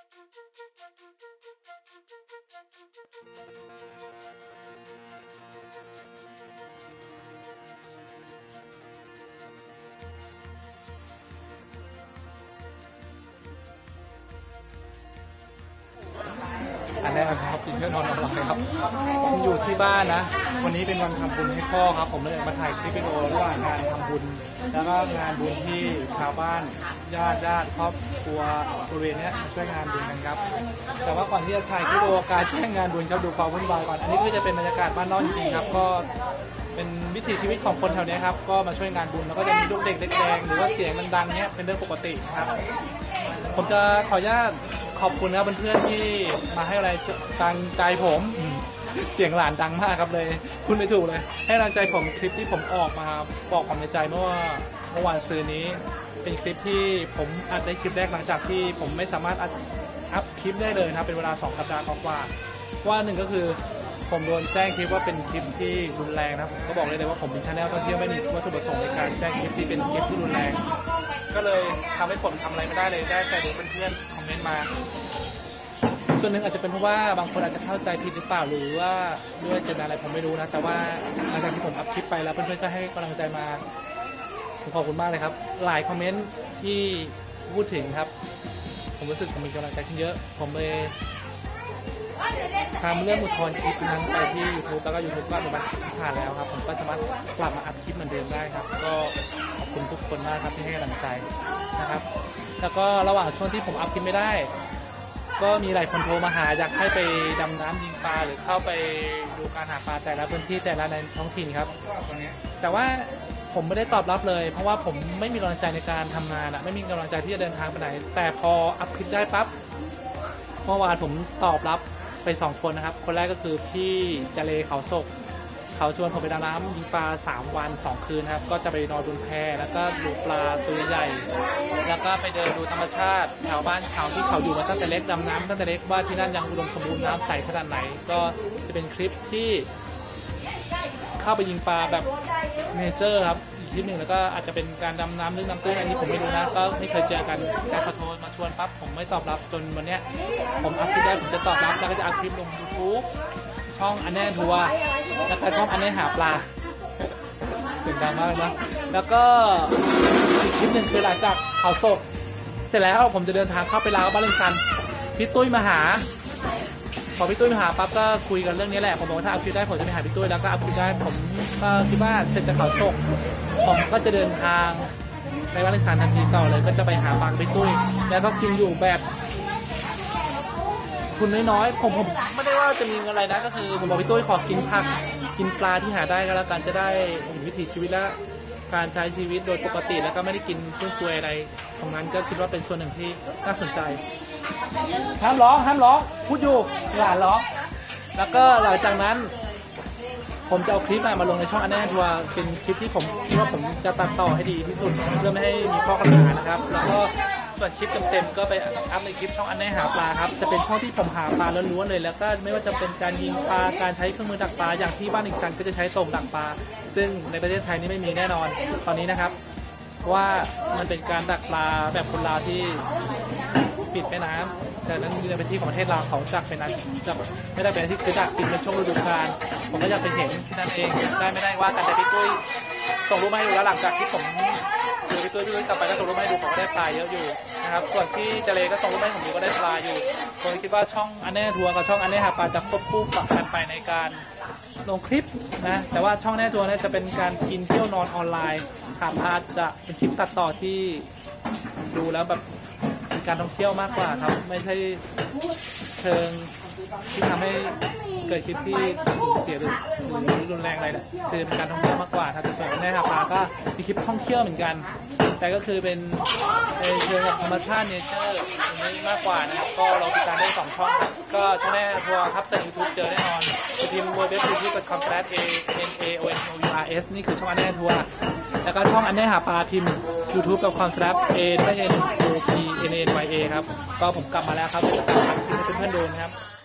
Thank you. ครับกินเพื่อนนอนนอนหลับครับ ผมอยู่ที่บ้านนะ วันนี้เป็นวันทำบุญให้พ่อครับ ผมเลยมาถ่ายคลิปวิดีโอระหว่างงานทำบุญ แล้วก็งานบุญที่ชาวบ้านญาติญาติครอบครัวบริเวณเนี้ยมาช่วยงานบุญกันครับ แต่ว่าก่อนที่จะถ่ายคลิปวิดีโอการช่วยงานบุญครับดูความวุ่นวายก่อน อันนี้ก็จะเป็นบรรยากาศบ้านนอกจริงครับ ก็เป็นวิถีชีวิตของคนแถวนี้ครับ ก็มาช่วยงานบุญแล้วก็จะมีลูกเด็กเด็กแดงหรือว่าเสียงดังๆเนี้ยเป็นเรื่องปกติครับ ผมจะขออนุญาต ขอบคุณครับเพื่อนๆที่มาให้อะไรตังใจผมเสียงหลานดังมากครับเลยคุณไม่ถูกเลย ให้กำลังใจผมคลิปที่ผมออกมาบอกความในใจเมื่อว่าเมื่อวานซืนนี้ เป็นคลิปที่ผมอัดได้คลิปแรกหลังจากที่ผมไม่สามารถอัดอัพคลิปได้เลยนะเป็นเวลา 2 สัปดาห์กว่าๆว่าหนึ่งก็คือผมโดนแจ้งคลิปว่าเป็นคลิปที่รุนแรงนะผมก็บอกเลยเลยว่าผมเป็นชาแนลท่องเที่ยวไม่มีวัตถุประสงค์ในการแจ้งคลิปที่เป็นคลิปที่รุนแรง ก็เลยทำให้ผมทำอะไรไม่ได้เลยได้แต่ดูเพื่อนๆ เมนต์มา ส่วนหนึ่งอาจจะเป็นเพราะว่าบางคนอาจจะเข้าใจผิดหรือเปล่าหรือว่าด้วยเจตนาอะไรผมไม่รู้นะ แต่ว่าหลังจากที่ผมอัพคลิปไปแล้วเพื่อนๆก็ให้กำลังใจมาผมขอบคุณมากเลยครับ หลายคอมเมนต์ที่พูดถึงครับ ผมรู้สึกผมมีกำลังใจขึ้นเยอะ ผมเลยทำเรื่องอุทธรณ์คลิปนั้นไปที่ YouTube แล้วก็ YouTube ก็อนุมัติคลิปที่ผ่านแล้วครับ ผมก็สามารถกลับมาอัพคลิปเหมือนเดิมได้ครับ ก็ขอบคุณทุกคนมากครับที่ให้กำลังใจนะครับ แล้วก็ระหว่างช่วงที่ผมอัพคลิปไม่ได้ ก็มีหลายคนโทรมาหาอยากให้ไปดำน้ำยิงปลาหรือเข้าไปดูการหาปลาแต่ละพื้นที่แต่ละในท้องถิ่นครับ แต่ว่าผมไม่ได้ตอบรับเลย เพราะว่าผมไม่มีกำลังใจในการทำงานอะไม่มีกำลังใจที่จะเดินทางไปไหน แต่พออัพคลิปได้ปั๊บเมื่อวานผมตอบรับไปสองคนนะครับ คนแรกก็คือพี่เจเลเขาศก เขาชวนผมไปดำน้ำยิงปลา 3 วัน 2 คืนครับ ก็จะไปนอนบนแพแล้วก็ดูปลาตัวใหญ่ แล้วก็ไปเดินดูธรรมชาติแถวบ้านเขาที่เขาอยู่มาตั้งแต่เล็กดำน้ำตั้งแต่เล็กว่าที่นั่นยังอุดมสมบูรณ์น้ำใสขนาดไหน ก็จะเป็นคลิปที่เข้าไปยิงปลาแบบเนเจอร์ครับอีกคลิปหนึ่งแล้วก็อาจจะเป็นการดำน้ำลึกน้ำตื้นอันนี้ผมไม่รู้นะก็ไม่เคยเจอกันแต่ขาโทรมาชวนปั๊บผมไม่ตอบรับจนวันเนี้ยผมอัพคลิปได้ผมจะตอบรับแล้วก็จะอัพคลิปลง YouTube ช่องอันแน่ทัวร์แล้วก็ช่องอันแน่หาปลาเสียงดังมากเลยนะแล้วก็อีกคลิปหนึ่งคือหลังจากเขาศพเสร็จแล้วผมจะเดินทางเข้าไปลาวบ้านเลงซันพี่ตุ้ยมาหาพอพี่ตุ้ยมาหาปั๊บก็คุยกันเรื่องนี้แหละผมบอกว่าถ้าอัพคลิปได้ผมจะไปหาพี่ตุ้ยแล้วก็อัพคลิปได้ผมก็คิดว่าเสร็จจากเขาศกผมก็จะเดินทางไปบ้านเลงซันทันทีต่อเลย ก็จะไปหาปลากับพี่ตุ้ยแล้วก็กินอยู่แบบ คุณน้อยๆ ผมผมไม่ได้ว่าจะมีอะไรนะ ก็คือผมบอกพี่ตุ้ยขอกินผัก กินปลาที่หาได้ก็แล้วกันจะได้เห็นวิถีชีวิตและการใช้ชีวิตโดยปกติแล้วก็ไม่ได้กินฟุ่มเฟือยอะไรตรงนั้นก็คิดว่าเป็นส่วนหนึ่งที่น่าสนใจห้ามร้องห้ามร้องพูดอยู่หลานร้อง แล้วก็หลังจากนั้น ผมจะเอาคลิปมามาลงในช่องอันแน่ทัวร์เป็นคลิปที่ผมคิดว่าผมจะตัดต่อให้ดีที่สุดเพื่อไม่ให้มีข้อกล่าวหานะครับ แล้วก็ ส่วนคลิปเต็มๆก็ไปอัพในคลิปช่องอันแน่หาปลาครับ จะเป็นช่องที่ผมหาปลาล้วนๆเลย แล้วก็ไม่ว่าจะเป็นการยิงปลา การใช้เครื่องมือดักปลา อย่างที่บ้านอีกซันก็จะใช้โต่งดักปลา ซึ่งในประเทศไทยนี่ไม่มีแน่นอน ตอนนี้นะครับ ว่ามันเป็นการดักปลาแบบคนลาวที่ปิดแม่น้ำแต่นั้นในพื้นที่ของประเทศลาวเขาจักเป็นอาชีพจักไม่ได้เป็นอาชีพคือดักปิดในช่วงฤดูกาล ผมก็อยากไปเห็นที่นั่นเอง ได้ไม่ได้ว่าแต่พี่ตุ้ยส่งรูปมาให้ดูแล้วหลังจากที่ผม เจอพี่ตุ้ยพี่ตุ้ยกลับไปก็ส่งรูปมาให้ดูผมก็ได้ปลาเยอะอยู่นะครับส่วนที่เจเลก็ส่งรูปมาให้ผมดูก็ได้ปลาอยู่ผมคิดว่าช่องอันแน่ทัวร์กับช่องอันแน่หาปลาจะควบคู่กันไปในการลงคลิปนะแต่ว่าช่องแน่ทัวร์เนี่ยจะเป็นการกินเที่ยวนอนออนไลน์หาพาจะเป็นคลิปตัดต่อที่ดูแล้วแบบเป็นการท่องเที่ยวมากกว่าครับ ไม่ใช่เชิงที่ทำให้ เกิดคลิปที่สูญเสียหรือรุนแรงอะไรนะคือเป็นการท่องเที่ยวมากกว่าครับแต่ส่วนแน่หาปลาก็มีคลิปท่องเที่ยวเหมือนกัน แต่ก็คือเป็นในเชิงธรรมชาติเนเจอร์อย่างนี้มากกว่านะครับก็เราติดตามได้สองช่องครับก็ช่องแน่ทัวร์ครับเซิร์ชยูทูบเจอแน่นอนพิมพ์เว็บยูทูบ com slash a n a o n o u r s นี่คือช่องอันแน่ทัวร์แล้วก็ช่องอันแน่หาปลาพิมพ์ youtube com slash a n o p n n y a ครับก็ผมกลับมาแล้วครับจะตามคลิปให้เพื่อนๆดูนะครับ